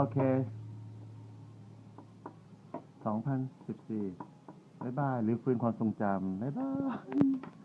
โอเคสองพันสิบสี่บ๊ายบายหรือฟื้นความทรงจำบ๊ายบาย